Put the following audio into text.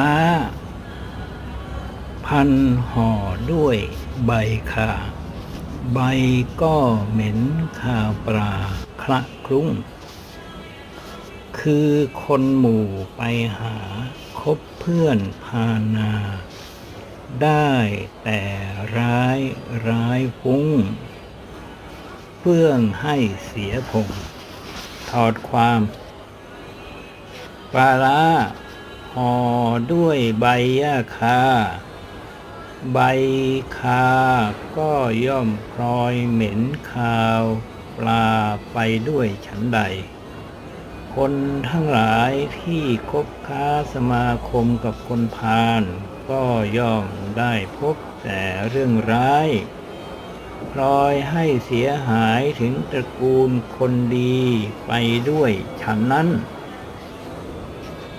ล้า พันห่อด้วยใบคาใบก็เหม็นคาปลาคละคลุ้ง คือคนหมู่ไปหาคบเพื่อนพานา ได้แต่ร้ายร้ายฟุ้งเพื่องให้เสียพงถอดความปลารา ห่อด้วยใบยาคา ใบคาก็ย่อมพลอยเหม็นคาวปลาไปด้วยฉันใด คนทั้งหลายที่คบค้าสมาคมกับคนพาลก็ย่อมได้พบแต่เรื่องร้ายพลอยให้เสียหายถึงตระกูลคนดีไปด้วยฉันนั้น「